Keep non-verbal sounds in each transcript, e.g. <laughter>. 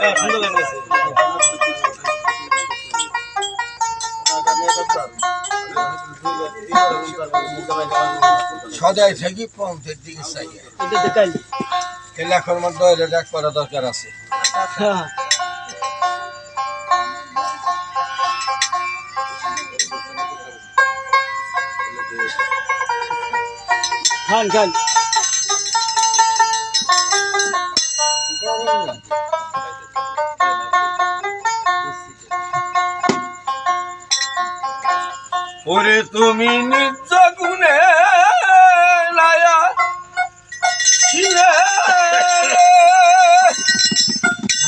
হ্যাঁ সদাই থাকি পঞ্চের দিকে চাই এটা দেখাই এলাকার মধ্যে ডাক করা দরকার আছে। হ্যাঁ খান। খান ওরে তুমি নিজ গুণে লায়া ছিলে। <laughs>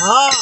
হ্যাঁ।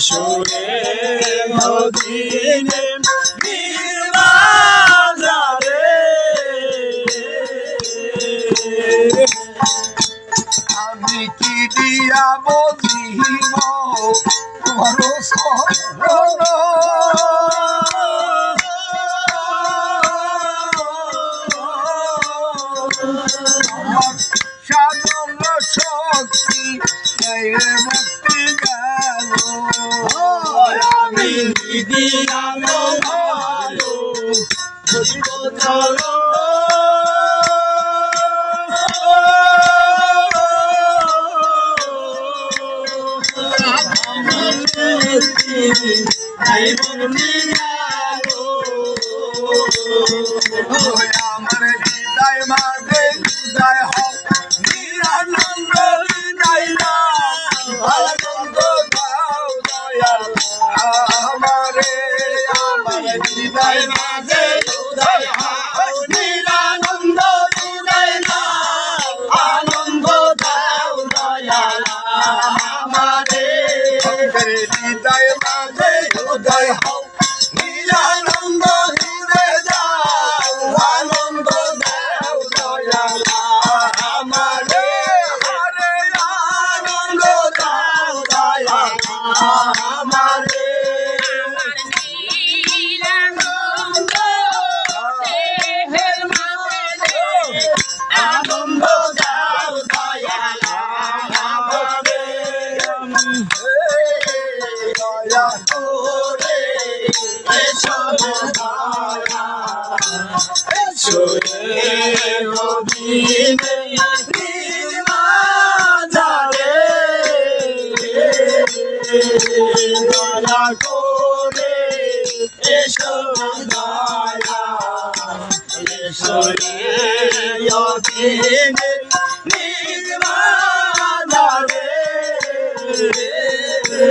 এসো রে মদিনে নির্বাজারে আমি কি দিয়া বলিব তোমার আমার সাধন শক্তি আমার হৃদয় মাঝে হৃদয় হও নিরানন্দ নাও আনন্দ দাও দয়াল আমারে আমার হৃদয় দয়া করে এসো দয়া, এসো রে নদীনে নির্মাঝারে। দয়া করে এসো দয়া, এসো রে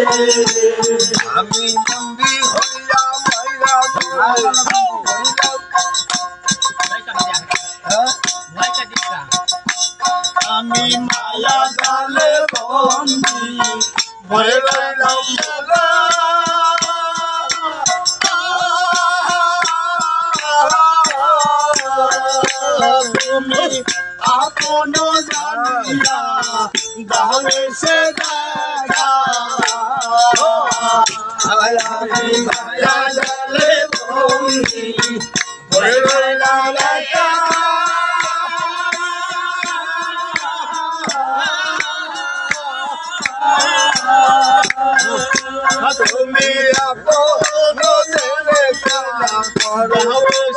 আমি বন্দি হইয়া মাইরা আমি মালা জালে বন্দি তুমি আপন জানিয়া গালে সে গা পর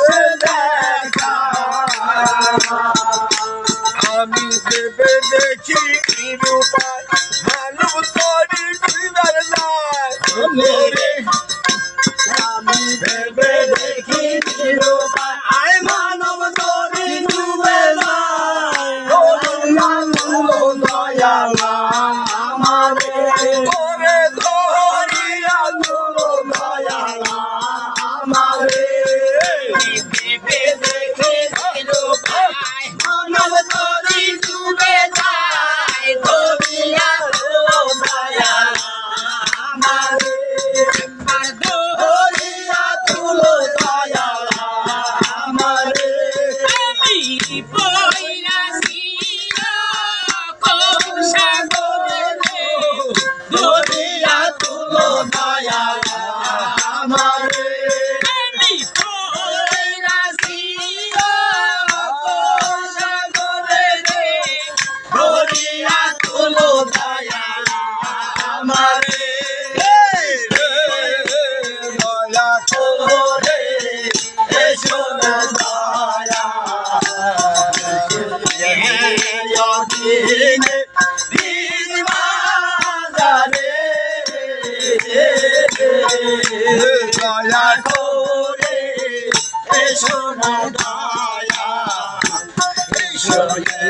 Oh.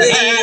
Yeah.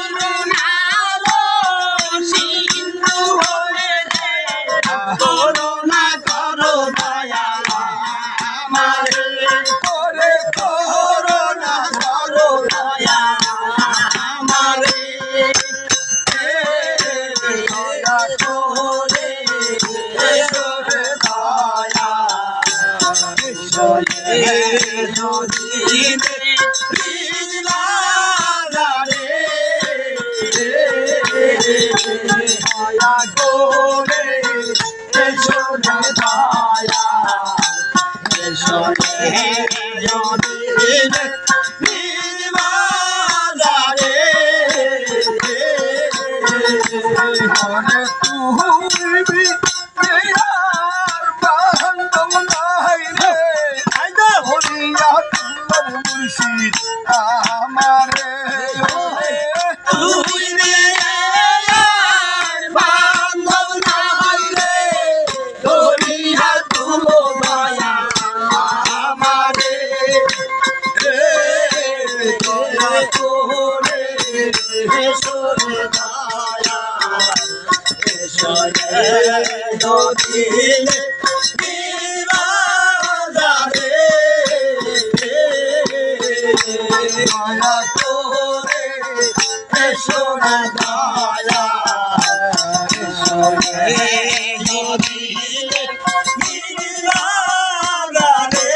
soledad, দিলে মায়া তোরে সোনা দায়া সোনা দিলে নীলা রে